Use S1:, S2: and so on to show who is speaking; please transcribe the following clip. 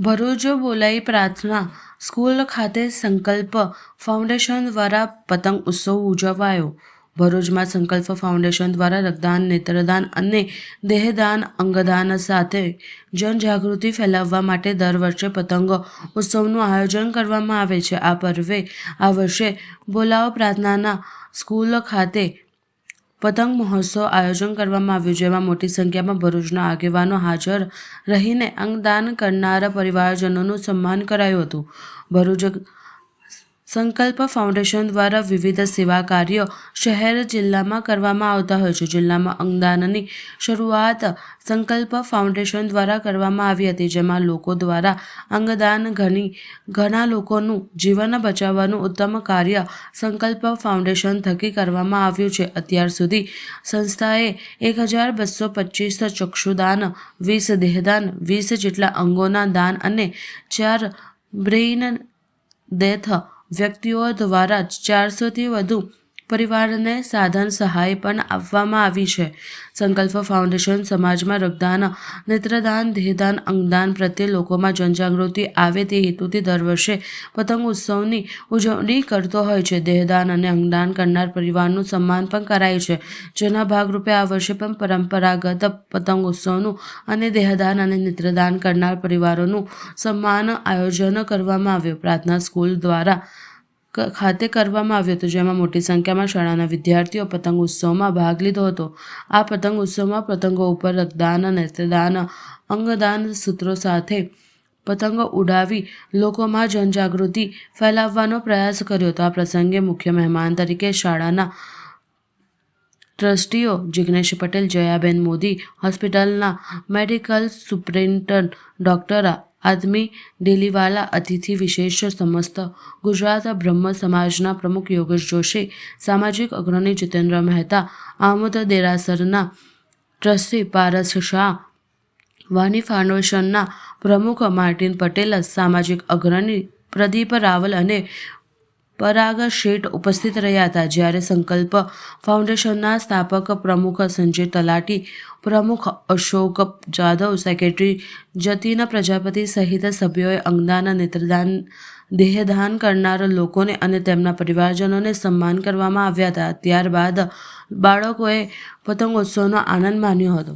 S1: ભરૂચ બોલાઈ પ્રાર્થના સ્કૂલ ખાતે સંકલ્પ ફાઉન્ડેશન દ્વારા પતંગ ઉત્સવ ઉજવાયો. ભરૂચમાં સંકલ્પ ફાઉન્ડેશન દ્વારા રક્તદાન, નેત્રદાન અને દેહદાન, અંગદાન સાથે જનજાગૃતિ ફેલાવવા માટે દર વર્ષે પતંગ ઉત્સવનું આયોજન કરવામાં આવે છે. આ પર્વે આ વર્ષે બોલાવો પ્રાર્થનાના સ્કૂલ ખાતે પતંગ મહોત્સવ આયોજન કરવામાં આવ્યું, જેમાં મોટી સંખ્યામાં ભરૂચના આગેવાનો હાજર રહીને અંગદાન કરનારા પરિવારજનોનું સન્માન કરાયું હતું. ભરૂચ સંકલ્પ ફાઉન્ડેશન દ્વારા વિવિધ સેવા કાર્યો શહેર જિલ્લામાં કરવામાં આવતા હોય છે. જિલ્લામાં અંગદાનની શરૂઆત સંકલ્પ ફાઉન્ડેશન દ્વારા કરવામાં આવી હતી, જેમાં લોકો દ્વારા અંગદાન ઘણી, ઘણા લોકોનું જીવન બચાવવાનું ઉત્તમ કાર્ય સંકલ્પ ફાઉન્ડેશન થકી કરવામાં આવ્યું છે. અત્યાર સુધી સંસ્થાએ એક હજાર બસો પચીસ ચક્ષુદાન, વીસ દેહદાન, વીસ જેટલા અંગોના દાન અને ચાર બ્રેઇન ડેથ વ્યક્તિઓ દ્વારા ચારસોથી વધુ પરિવારને સાધન સહાય પણ આપવામાં આવી છે. સંકલ્પ ફાઉન્ડેશન સમાજમાં રક્તદાન, નેત્રદાન, દેહદાન, અંગદાન પ્રત્યે લોકોમાં જનજાગૃતિ આવે તે હેતુથી દર વર્ષે પતંગ ઉત્સવની ઉજવણી કરતો હોય છે. દેહદાન અને અંગદાન કરનાર પરિવારનું સન્માન પણ કરાય છે. જેના ભાગરૂપે આ વર્ષે પણ પરંપરાગત પતંગ ઉત્સવનું અને દેહદાન અને નેત્રદાન કરનાર પરિવારોનું સન્માન આયોજન કરવામાં આવ્યું. પ્રાર્થના સ્કૂલ દ્વારા ખાતે કરવામાં આવ્યો હતો, જેમાં મોટી સંખ્યામાં શાળાના વિદ્યાર્થીઓ પતંગ ઉત્સવમાં ભાગ લીધો હતો. આ પતંગ ઉત્સવમાં પતંગો ઉપર રક્તદાન નેત્રદાન અંગદાન સૂત્રો સાથે પતંગો ઉડાવી લોકોમાં જનજાગૃતિ ફેલાવવાનો પ્રયાસ કર્યો હતો. આ પ્રસંગે મુખ્ય મહેમાન તરીકે શાળાના ટ્રસ્ટીઓ જિગ્નેશ પટેલ, જયાબેન મોદી, હોસ્પિટલના મેડિકલ સુપ્રિન્ટન ડૉક્ટર આદમી ડેલીવાલા અતિથિ વિશેષ સમસ્ત ગુજરાત બ્રહ્મ સમાજના પ્રમુખ યોગેશ જોશી, સામાજિક અગ્રણી જીતેન્દ્ર મહેતા, આમોદ દેરાસરના ટ્રસ્ટી પારસ શાહ, વાની ફાઉન્ડેશનના પ્રમુખ માર્ટિન પટેલ, સામાજિક અગ્રણી પ્રદીપ રાવલ અને પરાગ શેઠ ઉપસ્થિત રહ્યા હતા, જ્યારે સંકલ્પ ફાઉન્ડેશનના સ્થાપક પ્રમુખ સંજય તલાટી, પ્રમુખ અશોક જાદવ સેક્રેટરી જતીન પ્રજાપતિ સહિત સભ્યોએ અંગદાન નેત્રદાન, દેહદાન કરનાર લોકોને અને તેમના પરિવારજનોને સન્માન કરવામાં આવ્યા હતા. ત્યારબાદ બાળકોએ પતંગોત્સવનો આનંદ માણ્યો હતો.